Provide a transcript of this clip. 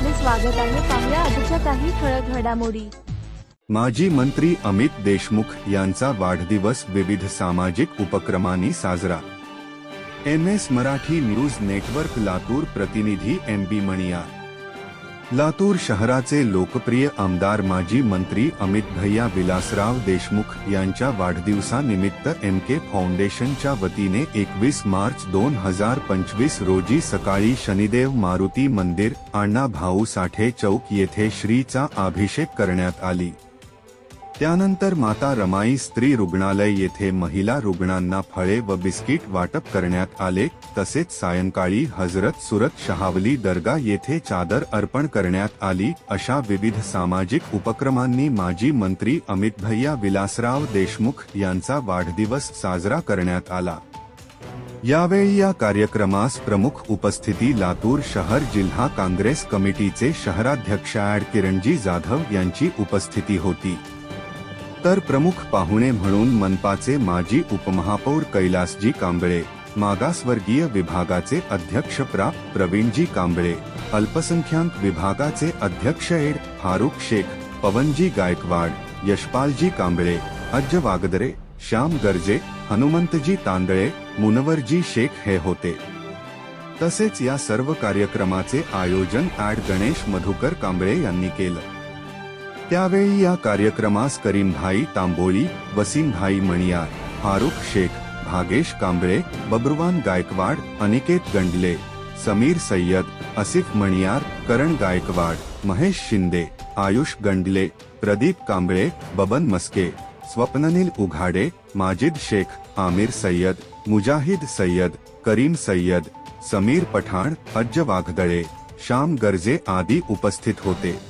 स्वागत आहे. पाहुया आजच्या काही ठळक घडामोडी. माजी मंत्री अमित देशमुख यांचा वाढदिवस विविध सामाजिक उपक्रमांनी साजरा. M S Marathi news network Latur प्रतिनिधी एम बी मणियार. लातूर शहराचे लोकप्रिय आमदार माजी मंत्री अमित भैया विलासराव देशमुख यांच्या वाढदिवसानिमित्त एम के फाउंडेशनच्या वतीने एकवीस मार्च दोन हजार पंचवीस रोजी सकाळी शनिदेव मारुती मंदिर अण्णा भाऊ साठे चौक येथे श्रीचा अभिषेक करण्यात आली. त्यानंतर माता रमाई स्त्री रुग्णालय येथे महिला रुग्णांना फळे व बिस्किट वाटप करण्यात आले. तसेच सायंकाळी हजरत सुरत शहावली दर्गा येथे चादर अर्पण करण्यात आली. अशा विविध सामाजिक उपक्रमांनी माजी मंत्री अमित भैया विलासराव देशमुख यांचा वाढदिवस साजरा करण्यात आला. यावेळी या कार्यक्रमास प्रमुख उपस्थिती लातूर शहर जिल्हा काँग्रेस कमिटीचे शहराध्यक्ष ॲड किरणजी जाधव यांची उपस्थिती होती. तर प्रमुख पाहुणे म्हणून मनपाचे माजी उपमहापौर कैलासजी कांबळे मागासवर्गीय विभागाचे अध्यक्ष प्रा. प्रवीणजी कांबळे अल्पसंख्याक विभागाचे अध्यक्ष एड. फारुख शेख पवनजी गायकवाड यशपालजी कांबळे अज्ज वागदरे श्याम गर्जे हनुमंतजी तांदळे मुनवरजी शेख हे होते. तसेच या सर्व कार्यक्रमाचे आयोजन ॲड गणेश मधुकर कांबळे यांनी केलं. त्यावेळी या कार्यक्रमास करीमभाई तांबोळी, वसीमभाई मणियार, फारुख शेख, भागेश कांबळे, बब्रुवान गायकवाड, अनिकेत गंडले, समीर सय्यद, आसिफ मणियार, करण गायकवाड, महेश शिंदे, आयुष गंडले, प्रदीप कांबळे, बबन मस्के, स्वप्ननील उघाडे, माजिद शेख, आमिर सय्यद, मुजाहिद सय्यद, करीम सय्यद, समीर पठाण, अज्ज वाघदळे श्याम गर्जे आदी उपस्थित होते.